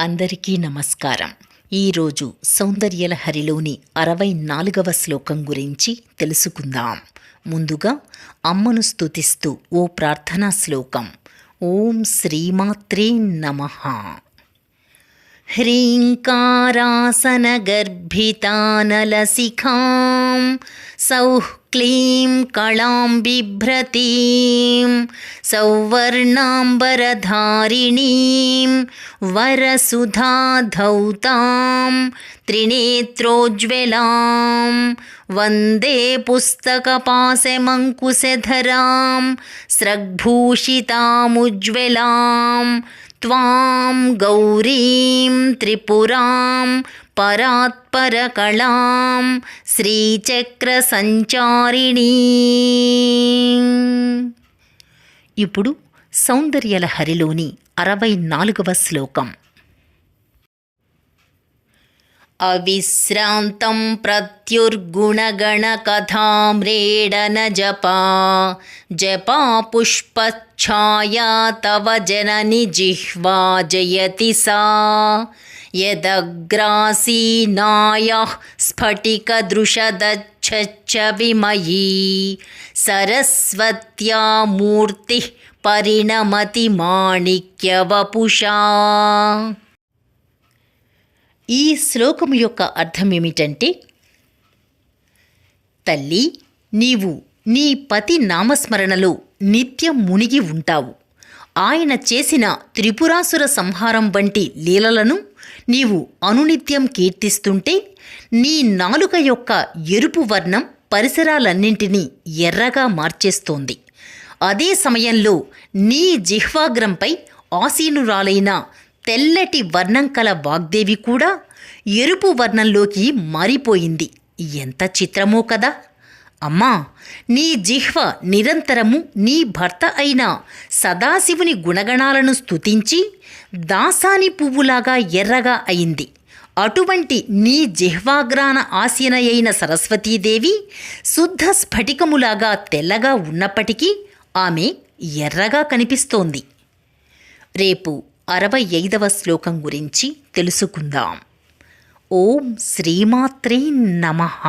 అందరికీ నమస్కారం. ఈరోజు సౌందర్యలహరిలోని అరవై నాలుగవ శ్లోకం గురించి తెలుసుకుందాం. ముందుగా అమ్మను స్తుతిస్తూ ఓ ప్రార్థనా శ్లోకం. ఓం శ్రీమాత్రే నమః. ह्रीङ्कारासनगर्भितानलसिखां सौः क्लीं कलां बिभ्रतीं सौवर्णाम्बरधारिणीं वरसुधाधौतां त्रिनेत्रोज्ज्वलां वन्दे पुस्तकपाशमङ्कुशधरां स्रग्भूषितामुज्ज्वलां त्वां गौरीं त्रिपुरां పరాత్పరకళాం శ్రీచక్రసంచారిణీ ఇప్పుడు సౌందర్యలహరిలోని అరవై నాలుగవ శ్లోకం अविश्रान्तं प्रत्युर्गुणगणकथाम्रेडनजपा जपा। पुष्पच्छाया तव जयति सा। यदग्रासीनायः स्फटिकदृशदच्छच्च विमयी सरस्वत्या मूर्तिः परिणमति माणिक्यवपुषा। ఈ శ్లోకము యొక్క అర్థం ఏమిటంటే తల్లి నీవు నీ పతి నామస్మరణలో నిత్యం మునిగి ఉంటావు. ఆయన చేసిన త్రిపురాసుర సంహారం వంటి లీలలను నీవు అనునిత్యం కీర్తిస్తుంటే నీ నాలుక యొక్క ఎరుపు వర్ణం పరిసరాలన్నింటినీ ఎర్రగా మార్చేస్తోంది. అదే సమయంలో నీ జిహ్వాగ్రంపై ఆసీనురాలైన తెల్లటి వర్ణం కల వాగ్దేవి కూడా ఎరుపు వర్ణంలోకి మారిపోయింది. ఎంత చిత్రమో కదా! అమ్మా నీ జిహ్వ నిరంతరము నీ భర్త అయిన సదాశివుని గుణగణాలను స్తుతించి దాసాని పువ్వులాగా ఎర్రగా అయింది. అటువంటి నీ జిహ్వాగ్రాన ఆసీనయైన సరస్వతీదేవి శుద్ధ స్ఫటికములాగా తెల్లగా ఉన్నప్పటికీ ఆమె ఎర్రగా కనిపిస్తోంది. రేపు అరవై ఐదవ శ్లోకం గురించి తెలుసుకుందాం. ఓం శ్రీమాత్రే నమః.